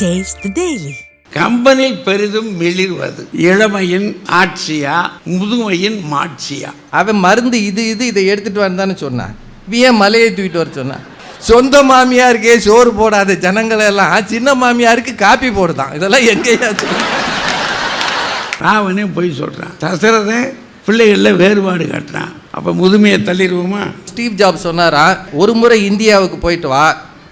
The Daily. கம்பனில் பெரிதும் மிளிர்வது. இளமையின் ஆட்சியா முதுமையின் மாட்சியா. அவன் மருந்து இது இது இதை எடுத்துட்டு வந்தான்னு சொன்னான் ஏன் மலையை தூக்கிட்டு வர சொன்னான் சொந்த மாமியாருக்கே சோறு போடாத ஜனங்கள் எல்லாம் சின்ன மாமியாருக்கு காப்பி போடுதான். இதெல்லாம் எங்கேயா ராவனே போய் சொல்கிறான் தசரதன் பிள்ளைகளில் வேறுபாடு காட்டுறான். அப்போ முதுமையை தள்ளிடுவோமா? ஸ்டீவ் ஜாப் சொன்னாரா ஒரு முறை இந்தியாவுக்கு போயிட்டு வா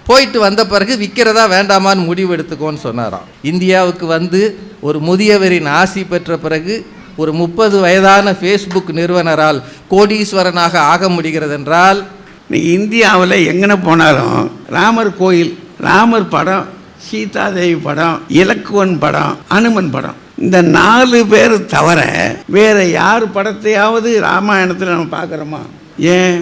போயிட்டு வந்த பிறகு விற்கிறதா வேண்டாமான்னு முடிவு எடுத்துக்கோன்னு சொன்னாராம். இந்தியாவுக்கு வந்து ஒரு முதியவரின் ஆசி பெற்ற பிறகு ஒரு முப்பது வயதான ஃபேஸ்புக் நிறுவனரால் கோடீஸ்வரனாக ஆக முடிகிறது என்றால் நீ இந்தியாவில் எங்கன போனாலும் ராமர் கோயில் ராமர் படம் சீதாதேவி படம் இலக்குவன் படம் அனுமன் படம். இந்த நாலு பேர் தவிர வேற யார் படத்தையாவது ராமாயணத்தில் நம்ம பார்க்குறோமா? ஏன்?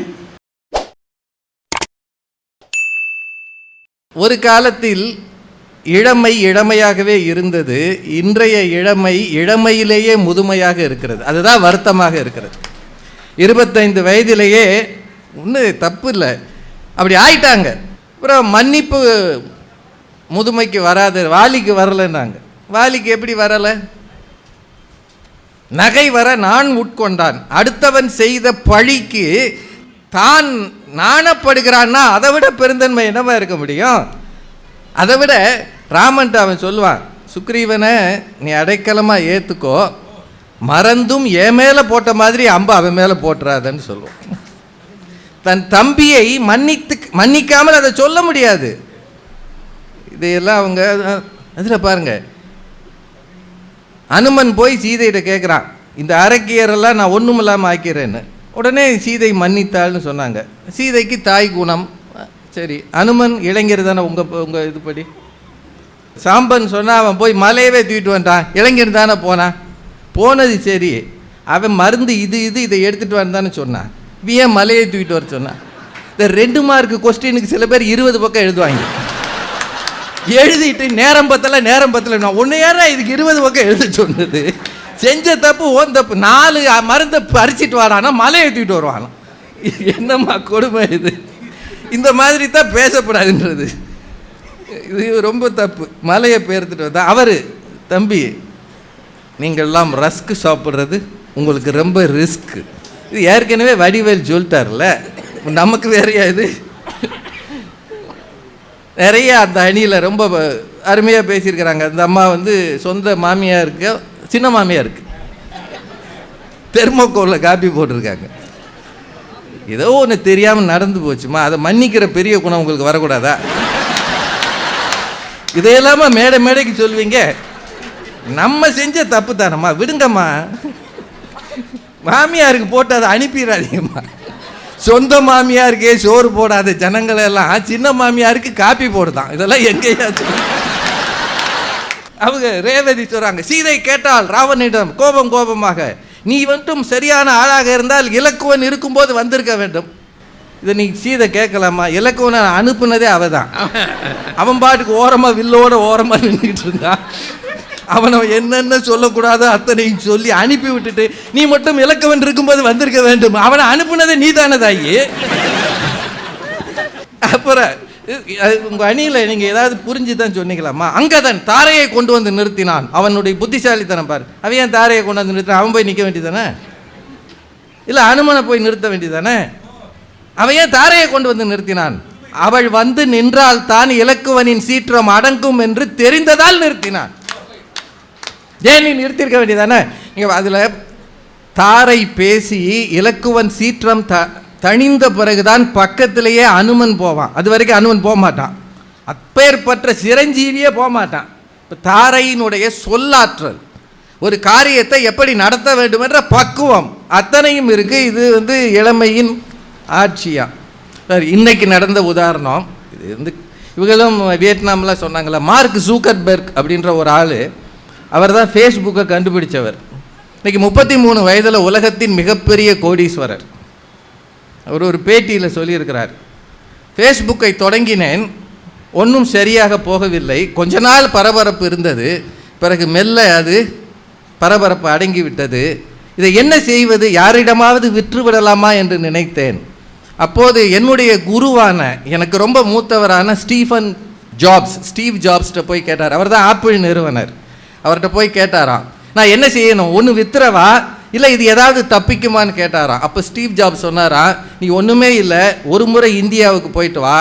ஒரு காலத்தில் இளமை இளமையாகவே இருந்தது இன்றைய இளமை இளமையிலேயே முதுமையாக இருக்கிறது. அதுதான் வருத்தமாக இருக்கிறது. இருபத்தைந்து வயதிலேயே ஒன்றும் தப்பு இல்லை. அப்படி ஆயிட்டாங்க. அப்புறம் மன்னிப்பு முதுமைக்கு வராது வாலிக்கு வரலைன்னாங்க. வாலிக்கு எப்படி வரலை? நகை வர நான் உட்கொண்டான். அடுத்தவன் செய்த பழிக்கு தான் நாணப்படுகிறான்னா அதை விட பெருந்தன்மை என்னவா இருக்க முடியும்? அதை விட ராமன்ட்டு அவன் சொல்லுவான் சுக்ரீவனை நீ அடைக்கலமாக ஏற்றுக்கோ மறந்தும் என் மேலே போட்ட மாதிரி அம்பு அவன் மேலே போட்டுறாதன்னு சொல்லுவான். தன் தம்பியை மன்னித்து மன்னிக்காமல் அதை சொல்ல முடியாது. இதையெல்லாம் அவங்க அதில் பாருங்க. அனுமன் போய் சீதையிட்ட கேட்குறான் இந்த அரக்கியரெல்லாம் நான் ஒன்றும் இல்லாமல் ஆக்கிறேன்னு. உடனே சீதை மன்னித்தாள்னு சொன்னாங்க. சீதைக்கு தாய் குணம். சரி அனுமன் இளைஞர் தானே உங்கள் உங்கள் இதுபடி? சாம்பன் சொன்னால் அவன் போய் மலையவே தூக்கிட்டு வந்துட்டான். இளைஞர் தானே போனான் போனது சரி. அவன் மருந்து இது இது இதை எடுத்துகிட்டு வந்தான்னு சொன்னான் இவன் ஏன் மலையை தூக்கிட்டு வர சொன்னான் இந்த ரெண்டு மார்க் கொஸ்டினுக்கு சில பேர் இருபது பக்கம் எழுதுவாங்க. எழுதிட்டு நேரம் பத்தலை நேரம் பத்தலை. நான் ஒன்று ஏறா இதுக்கு இருபது பக்கம் எழுத சொன்னது. செஞ்ச தப்பு ஓன் தப்பு. நாலு மருந்தை பறிச்சிட்டு வரானா மலையை ஏற்றிட்டு வருவானா என்னம்மா கொடுமை இது? இந்த மாதிரி தான் பேசக்கூடாதுன்றது இது ரொம்ப தப்பு. மலையை பேர்த்துட்டு வந்தா அவர் தம்பி நீங்கள்லாம் ரஸ்க்கு சாப்பிட்றது உங்களுக்கு ரொம்ப ரிஸ்க்கு இது ஏற்கனவே வடிவேல் சொல்லிட்டார்ல. நமக்கு வேறையா இது? நிறைய அந்த அணியில் ரொம்ப அருமையாக பேசியிருக்கிறாங்க. அந்த அம்மா வந்து சொந்த மாமியாக சின்ன மாமியாக இருக்குது தெர்மோக்கோலில் காப்பி போட்டிருக்காங்க. ஏதோ ஒன்று தெரியாமல் நடந்து போச்சுமா? அதை மன்னிக்கிற பெரிய குணம் உங்களுக்கு வரக்கூடாதா? இதையெல்லாமா மேடை மேடைக்கு சொல்வீங்க? நம்ம செஞ்ச தப்பு தானம்மா? விடுங்கம்மா. மாமியாருக்கு போட்டு அதை அனுப்பிடாதீங்கம்மா. சொந்த மாமியாருக்கே சோறு போடாத ஜனங்களெல்லாம் சின்ன மாமியாருக்கு காப்பி போடுதான். இதெல்லாம் எங்கேயாச்சும் அவங்க ரேவதி சொல்கிறாங்க சீதை கேட்டால் ராவனிடம் கோபம் கோபமாக நீ வந்துட்டும் சரியான ஆளாக இருந்தால் இலக்குவன் இருக்கும்போது வந்திருக்க வேண்டும். இதை நீ சீதை கேட்கலாமா? இலக்குவனை அனுப்புனதே அவ தான் அவன் பாட்டுக்கு ஓரமாக வில்லோட ஓரமாக நின்றுட்டு இருந்தான். அவனை என்னென்ன சொல்லக்கூடாதோ அத்தனையும் சொல்லி அனுப்பி விட்டுட்டு நீ மட்டும் இலக்கவன் இருக்கும்போது வந்திருக்க வேண்டும். அவனை அனுப்புனதே நீ தானே தாயி. அப்புறம் உங்க அணியில் நீங்க ஏதாவது புரிஞ்சு தான் சொன்னீங்களாமா அங்கதன் தாரையை கொண்டு வந்து நிறுத்தினான். அவனுடைய புத்திசாலித்தனம் பாரு. அவன் ஏன் தாரையை கொண்டு வந்து நிறுத்தினான்? அவன் போய் நிற்க வேண்டியதானே இல்லை அனுமனை போய் நிறுத்த வேண்டியதானே அவன் ஏன் தாரையை கொண்டு வந்து நிறுத்தினான்? அவள் வந்து நின்றால் தான் இலக்குவனின் சீற்றம் அடங்கும் என்று தெரிந்ததால் நிறுத்தினான். ஏன் நீ நிறுத்தியிருக்க வேண்டியதானே நீங்கள் அதில் தாரை பேசி இலக்குவன் சீற்றம் த தணிந்த பிறகுதான் பக்கத்திலேயே அனுமன் போவான். அது வரைக்கும் அனுமன் போக மாட்டான் அப்பேற்பற்ற சிரஞ்சீவியே போக மாட்டான் இப்போ தாரையினுடைய சொல்லாற்றல். ஒரு காரியத்தை எப்படி நடத்த வேண்டும் என்ற பக்குவம். அத்தனையும் இருக்குது இது வந்து இளமையின் ஆட்சியா. சார் இன்னைக்கு நடந்த உதாரணம். இது வந்து இவங்களும் வியட்நாமில் சொன்னாங்களே மார்க் சூக்கர்பெர்க் அப்படின்ற ஒரு ஆள் அவர் தான் ஃபேஸ்புக்கை கண்டுபிடிச்சவர். இன்னைக்கு முப்பத்தி மூணு வயதில் உலகத்தின் மிகப்பெரிய கோடீஸ்வரர். அவர் ஒரு பேட்டியில் சொல்லியிருக்கிறார். ஃபேஸ்புக்கை தொடங்கினேன் ஒன்றும் சரியாக போகவில்லை. கொஞ்ச நாள் பரபரப்பு இருந்தது. பிறகு மெல்ல அது பரபரப்பு அடங்கி விட்டது இதை என்ன செய்வது? யாரிடமாவது விற்று விடலாமா என்று நினைத்தேன். அப்போது என்னுடைய குருவான எனக்கு ரொம்ப மூத்தவரான ஸ்டீஃபன் ஜாப்ஸ் ஸ்டீவ் ஜாப்ஸ்கிட்ட போய் கேட்டார். அவர் தான் ஆப்பிள் நிறுவனர். அவர்கிட்ட போய் கேட்டாராம். நான் என்ன செய்யணும்? ஒன்று வித்துறவா? இல்லை இது ஏதாவது தப்பிக்குமான்னு கேட்டாராம் அப்போ ஸ்டீவ் ஜாப் சொன்னாராம் நீ ஒன்றுமே இல்லை ஒரு முறை இந்தியாவுக்கு போயிட்டு வா.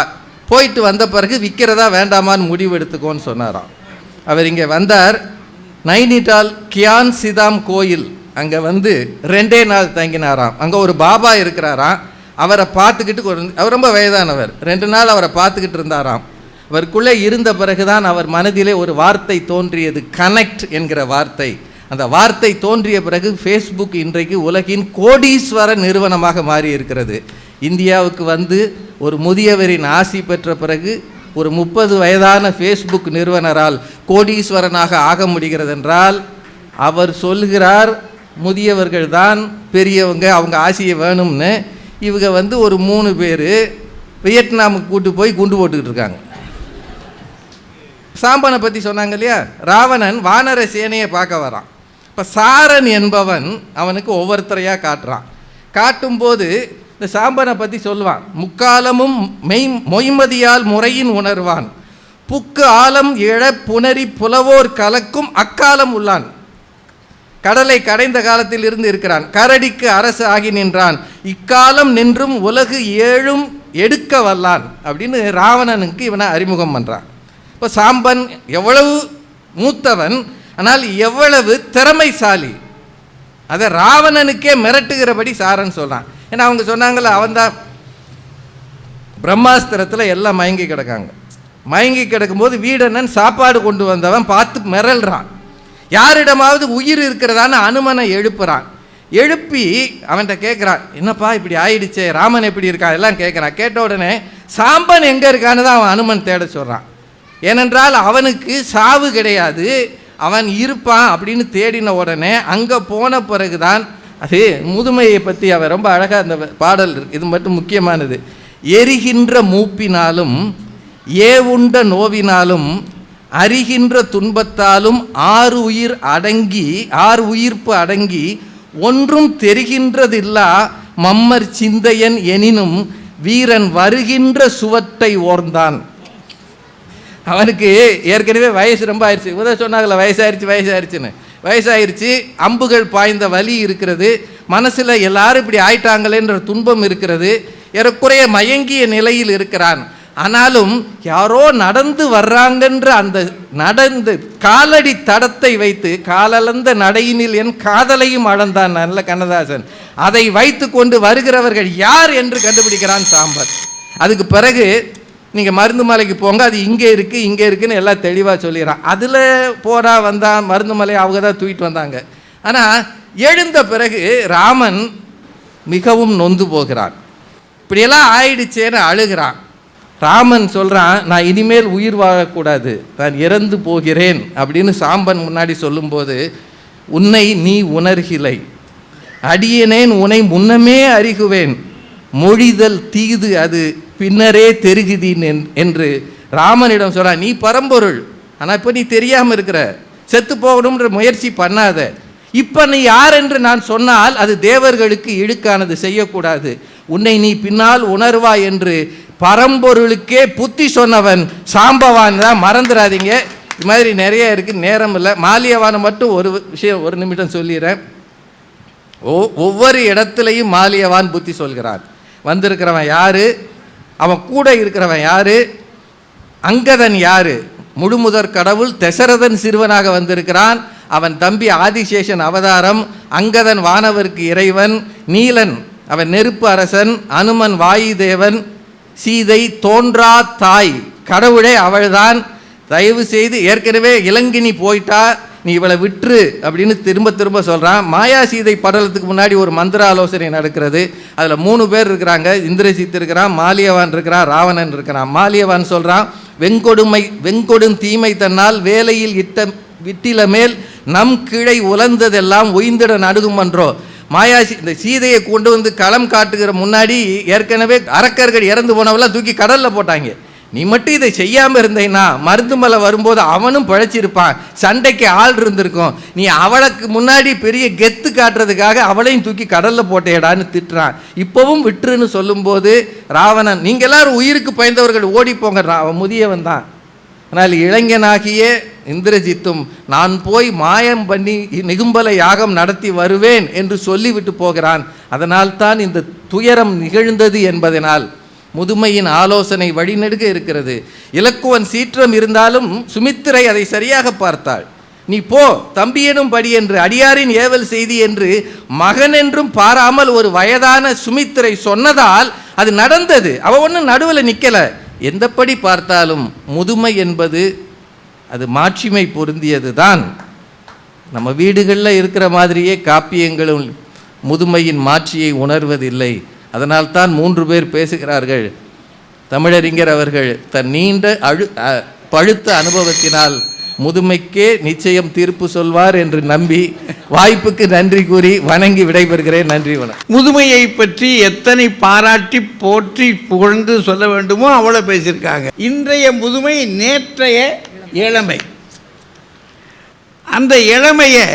போயிட்டு வந்த பிறகு விற்கிறதா வேண்டாமான்னு முடிவு எடுத்துக்கோன்னு சொன்னாராம் அவர் இங்கே வந்தார். நைனிடால் கியான் சிதாம் கோயில் அங்கே வந்து ரெண்டே நாள் தங்கினாராம். அங்கே ஒரு பாபா இருக்கிறாராம். அவரை பார்த்துக்கிட்டு ஒரு அவர் ரொம்ப வயதானவர். ரெண்டு நாள் அவரை பார்த்துக்கிட்டு இருந்தாராம். அவருக்குள்ளே இருந்த பிறகுதான் அவர் மனதிலே ஒரு வார்த்தை தோன்றியது. கனெக்ட் என்கிற வார்த்தை. அந்த வார்த்தை தோன்றிய பிறகு ஃபேஸ்புக் இன்றைக்கு உலகின் கோடீஸ்வர நிறுவனமாக மாறி இருக்கிறது இந்தியாவுக்கு வந்து ஒரு முதியவரின் ஆசி பெற்ற பிறகு ஒரு முப்பது வயதான ஃபேஸ்புக் நிறுவனரால் கோடீஸ்வரனாக ஆக முடிகிறது என்றால் அவர் சொல்கிறார் முதியவர்கள் தான் பெரியவங்க அவங்க ஆசையை வேணும்னு. இவங்க வந்து ஒரு மூணு பேர் வியட்நாமுக்கு கூட்டு போய் குண்டு போட்டுக்கிட்டு இருக்காங்க. சாம்பனை பற்றி சொன்னாங்க இல்லையா? ராவணன் வானர சேனையை பார்க்க வரான். இப்போ சாரன் என்பவன் அவனுக்கு ஒவ்வொருத்தரையாக காட்டுறான். காட்டும்போது இந்த சாம்பனை பற்றி சொல்லுவான். முக்காலமும் மெய் மொய்மதியால் முறையின் உணர்வான். புக்கு ஆலம் இழ புனரி புலவோர் கலக்கும் அக்காலம் உள்ளான். கடலை கடைந்த காலத்தில் இருந்து இருக்கிறான். கரடிக்கு அரசு ஆகி நின்றான். இக்காலம் நின்றும் உலகு ஏழும் எடுக்க வல்லான் அப்படின்னு ராவணனுக்கு இவனை அறிமுகம் பண்ணுறான் இப்போ சாம்பன் எவ்வளவு மூத்தவன் ஆனால் எவ்வளவு திறமைசாலி. அதை ராவணனுக்கே மிரட்டுகிறபடி சாரன் சொல்கிறான் ஏன்னா அவங்க சொன்னாங்கல்ல அவன்தான் பிரம்மாஸ்திரத்தில் எல்லாம் மயங்கி கிடக்காங்க. மயங்கி கிடக்கும்போது வீடனன் சாப்பாடு கொண்டு வந்தவன் பார்த்து மிரள்றான். யாரிடமாவது உயிர் இருக்கிறதான்னு அனுமனை எழுப்புறான். எழுப்பி அவன்கிட்ட கேட்குறான் என்னப்பா இப்படி ஆயிடுச்சே ராமன் எப்படி இருக்கான்? எல்லாம் கேட்குறான் கேட்ட உடனே சாம்பன் எங்கே இருக்கான்னு தான் அவன் அனுமன் தேட சொல்கிறான் ஏனென்றால் அவனுக்கு சாவு கிடையாது அவன் இருப்பான் அப்படின்னு தேடின உடனே அங்கே போன பிறகுதான் அது முதுமையை பற்றி அவன் ரொம்ப அழகாக அந்த பாடல் இருக்கு. இது மட்டும் முக்கியமானது. எரிகின்ற மூப்பினாலும் ஏவுண்ட நோவினாலும் அறிகின்ற துன்பத்தாலும் ஆறு உயிர் அடங்கி ஆறு உயிர்ப்பு அடங்கி ஒன்றும் தெரிகின்றதில்லா மம்மர் சிந்தையன் எனினும் வீரன் வருகின்ற சுவட்டை ஓர்ந்தான். அவனுக்கு ஏற்கனவே வயசு ரொம்ப ஆயிடுச்சு. இவத சொன்னாங்கல்ல வயசாயிருச்சு வயசாயிருச்சுன்னு. வயசாயிருச்சு அம்புகள் பாய்ந்த வலி இருக்கிறது மனசில் எல்லாரும் இப்படி ஆயிட்டாங்களேன்ற துன்பம் இருக்கிறது ஏறக்குறைய மயங்கிய நிலையில் இருக்கிறான். ஆனாலும் யாரோ நடந்து வர்றாங்கன்ற அந்த நடந்து காலடி தடத்தை வைத்து காலளந்த நடையினில் என் காதலையும் அளந்தான் நல்ல கண்ணதாசன். அதை வைத்து கொண்டு வருகிறவர்கள் யார் என்று கண்டுபிடிக்கிறான் சாம்பர் அதுக்கு பிறகு நீங்கள் மருந்து மலைக்கு போங்க அது இங்கே இருக்குது இங்கே இருக்குதுன்னு எல்லாம் தெளிவாக சொல்லிடுறான். அதில் போடா வந்தான் மருந்து மலை அவங்க தான் தூக்கிட்டு வந்தாங்க. ஆனால் எழுந்த பிறகு ராமன் மிகவும் நொந்து போகிறான். இப்படியெல்லாம் ஆயிடுச்சேன்னு அழுகிறான். ராமன் சொல்கிறான் நான் இனிமேல் உயிர் வாழக்கூடாது. நான் இறந்து போகிறேன். அப்படின்னு சாம்பன் முன்னாடி சொல்லும்போது உன்னை நீ உணர்கிலை. அடியனேன் உன்னை முன்னமே அறிகுவேன். மொழிதல் தீது அது. பின்னரே தெருகுதீன் என்- என்று ராமனிடம் சொல்றான் நீ பரம்பொருள். ஆனால் இப்போ நீ தெரியாமல் இருக்கிற. செத்து போகணுன்ற முயற்சி பண்ணாத. இப்போ நீ யார் என்று நான் சொன்னால் அது தேவர்களுக்கு இழுக்கானது செய்யக்கூடாது. உன்னை நீ பின்னால் உணர்வாய் என்று பரம்பொருளுக்கே புத்தி சொன்னவன் சாம்பவான் தான். மறந்துடாதீங்க. இது மாதிரி நிறைய இருக்குது நேரம் இல்லை. மாலியவானை மட்டும் ஒரு விஷயம் ஒரு நிமிடம் சொல்லிடுறேன். ஒவ்வொரு இடத்துலையும் மாலியவான் புத்தி சொல்கிறான். வந்திருக்கிறவன் யாரு? அவன் கூட இருக்கிறவன் யார்? அங்கதன் யார்? முழுமுதற் கடவுள் தசரதன் சிறுவனாக வந்திருக்கிறான். அவன் தம்பி ஆதிசேஷன் அவதாரம். அங்கதன் வானவருக்கு இறைவன். நீலன் அவன் நெருப்பு அரசன். அனுமன் வாயு தேவன் சீதை தோன்றா தாய். கடவுளே அவள்தான். தயவு செய்து ஏற்கனவே இளங்கினி போயிட்டா. நீ இவளை விட்டுரு அப்படின்னு திரும்ப திரும்ப சொல்கிறான் மாயா சீதை படலத்துக்கு முன்னாடி ஒரு மந்திர ஆலோசனை நடக்கிறது. அதில் மூணு பேர் இருக்கிறாங்க. இந்திரசித் இருக்கிறான் மாலியவான் இருக்கிறான் ராவணன் இருக்கிறான். மாலியவான் சொல்கிறான் வெங்கொடுமை வெங்கொடும் தீமை தன்னால் வேலையில் இட்ட விட்டில மேல் நம் கிளை உலர்ந்ததெல்லாம் ஒய்ந்திட நடுகுமன்றோ மாயா சீ- இந்த சீதையை கொண்டு வந்து களம் காட்டுகிற முன்னாடி ஏற்கனவே அரக்கர்கள் இறந்து போனவெல்லாம் தூக்கி கடலில் போட்டாங்க. நீ மட்டும் இதை செய்யாமல் இருந்தேன்னா மருந்து மலை வரும்போது அவனும் பிழைச்சிருப்பான். சண்டைக்கு ஆள் இருந்திருக்கும். நீ அவளுக்கு முன்னாடி பெரிய கெத்து காட்டுறதுக்காக அவளையும் தூக்கி கடலில் போட்டேடான்னு திட்டுறான். இப்போவும் விட்டுருன்னு சொல்லும்போது ராவணன் நீங்கள் எல்லாரும் உயிருக்கு பயந்தவர்கள் ஓடிப்போங்க ரா- அவன் முதியவன் தான். ஆனால் இளைஞனாகிய இந்திரஜித்தும் நான் போய் மாயம் பண்ணி நிகும்பல யாகம் நடத்தி வருவேன் என்று சொல்லிவிட்டு போகிறான். அதனால் தான் இந்த துயரம் நிகழ்ந்தது என்பதனால் முதுமையின் ஆலோசனை வழிநெடுக இருக்கிறது. இலக்குவன் சீற்றம் இருந்தாலும் சுமித்திரை அதை சரியாக பார்த்தாள். நீ போ தம்பியனும் படி என்று அடியாரின் ஏவல் செய்தி என்று மகன் என்றும் பாராமல் ஒரு வயதான சுமித்திரை சொன்னதால் அது நடந்தது. அவ ஒன்றும் நடுவில் நிற்கலை எந்தப்படி பார்த்தாலும் முதுமை என்பது அது மாட்சிமை பொருந்தியது தான் நம்ம வீடுகளில் இருக்கிற மாதிரியே காப்பியங்களும் முதுமையின் மாட்சியை உணர்வதில்லை. அதனால்தான் மூன்று பேர் பேசுகிறார்கள். தமிழறிஞர் அவர்கள் தன் நீண்ட அழு பழுத்த அனுபவத்தினால் முதுமைக்கே நிச்சயம் தீர்ப்பு சொல்வார் என்று நம்பி வாய்ப்புக்கு நன்றி கூறி வணங்கி விடைபெறுகிறேன். நன்றி வணக்கம். முதுமையை பற்றி எத்தனை பாராட்டி போற்றி புகழ்ந்து சொல்ல வேண்டுமோ அவ்வளோ பேசியிருக்காங்க. இன்றைய முதுமை நேற்றைய இளமை. அந்த இளமையை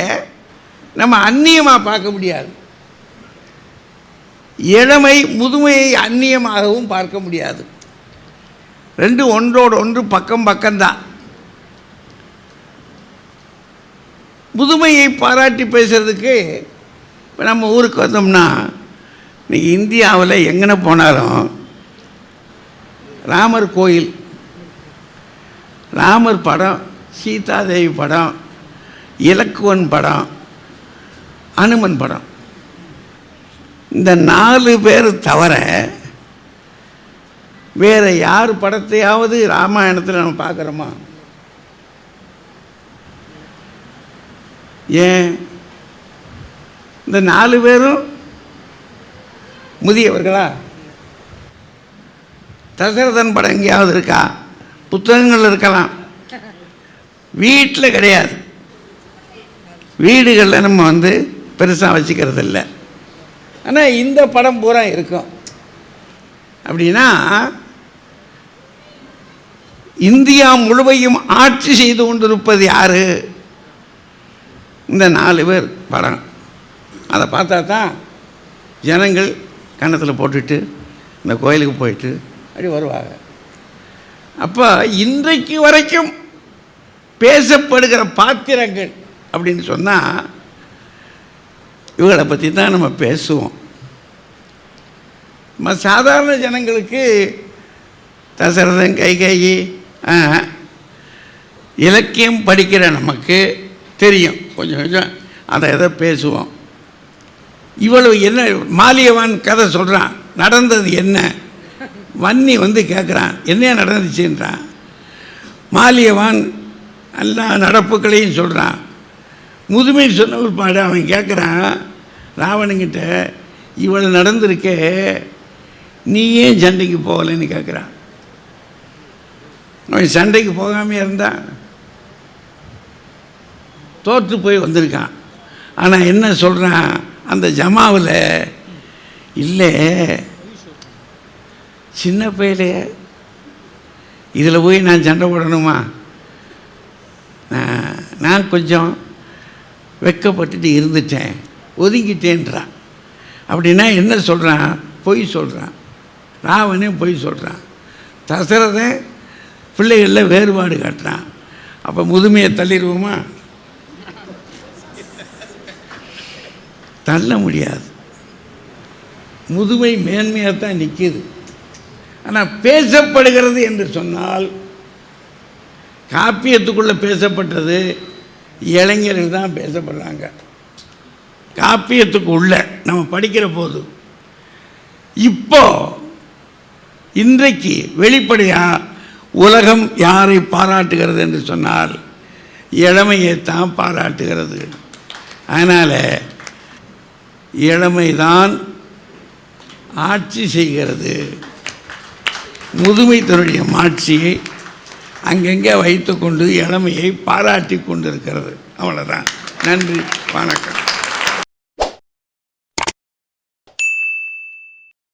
நம்ம அந்நியமாக பார்க்க முடியாது. இளமை முதுமையை அந்நியமாகவும் பார்க்க முடியாது. ரெண்டு ஒன்றோடு ஒன்று பக்கம் பக்கம்தான். முதுமையை பாராட்டி பேசுகிறதுக்கு இப்போ நம்ம ஊருக்கு வந்தோம்னா இன்னைக்கு இந்தியாவில் எங்கன போனாலும் ராமர் கோயில் ராமர் படம் சீதாதேவி படம் இலக்குவன் படம் அனுமன் படம். இந்த நாலு பேர் தவிர வேறு யார் படத்தையாவது ராமாயணத்தில் நம்ம பார்க்குறோமா? ஏன்? இந்த நாலு பேரும் முதியவர்களா? தசரதன் படம் எங்கேயாவது இருக்கா? புத்தகங்கள் இருக்கலாம். வீட்டில் கிடையாது. வீடுகளில் நம்ம வந்து பெருசாக வச்சுக்கிறது இல்லை ஆனால் இந்த படம் பூரா இருக்கும். அப்படின்னா இந்தியா முழுவையும் ஆட்சி செய்து கொண்டிருப்பது யார்? இந்த நாலு பேர் படம். அதை பார்த்தா தான் ஜனங்கள் கன்னத்தில் போட்டுட்டு இந்த கோயிலுக்கு போயிட்டு அப்படி வருவாங்க. அப்போ இன்றைக்கு வரைக்கும் பேசப்படுகிற பாத்திரங்கள் அப்படின்னு சொன்னால் இவங்களை பற்றி தான் நம்ம பேசுவோம். நம்ம சாதாரண ஜனங்களுக்கு தசரதன் கைகேயி இலக்கியம் படிக்கிற நமக்கு தெரியும். கொஞ்சம் கொஞ்சம் அதை எதை பேசுவோம். இவ்வளவு என்ன மாலியவான் கதை சொல்கிறான் நடந்தது என்ன? வன்னி வந்து கேட்குறான் என்ன நடந்துச்சுன்றான். மாலியவான் எல்லா நடப்புகளையும் சொல்கிறான் முதுமை சொன்ன ஒரு பாடு அவன் கேட்குறான் ராவணங்கிட்ட இவ்வளவு நடந்திருக்கே நீ ஏன் சண்டைக்கு போகலைன்னு கேட்குறான் அவன் சண்டைக்கு போகாமே இருந்தான் தோற்று போய் வந்திருக்கான். ஆனால் என்ன சொல்கிறான் அந்த ஜமாவில் இல்லை சின்ன பையலே இதில் போய் நான் சண்டை போடணுமா? நான் நான் கொஞ்சம் வெக்கப்பட்டுட்டு இருந்துட்டேன். ஒதுங்கிட்டேன்றான். அப்படின்னா என்ன சொல்கிறான் பொய் சொல்கிறான் ராவனையும் பொய் சொல்கிறான் தசரதன் பிள்ளைகளில் வேறுபாடு காட்டுறான். அப்போ முதுமையை தள்ளிடுவோமா? தள்ள முடியாது. முதுமை மேன்மையாக தான் நிற்கிது ஆனால் பேசப்படுகிறது என்று சொன்னால் காப்பியத்துக்குள்ளே பேசப்பட்டது இளைஞர்கள் தான் பேசப்படுறாங்க. காப்பியத்துக்கு உள்ள நம்ம படிக்கிற போது. இப்போ இன்றைக்கு வெளிப்படையாக உலகம் யாரை பாராட்டுகிறது என்று சொன்னால் இளமையை தான் பாராட்டுகிறது. அதனால் இளமைதான் ஆட்சி செய்கிறது. முதுமை தன்னுடைய மாட்சியை அங்கங்கே வைத்துக்கொண்டு இளமையை பாராட்டி கொண்டிருக்கிறது. அவ்வளோதான் நன்றி வணக்கம்.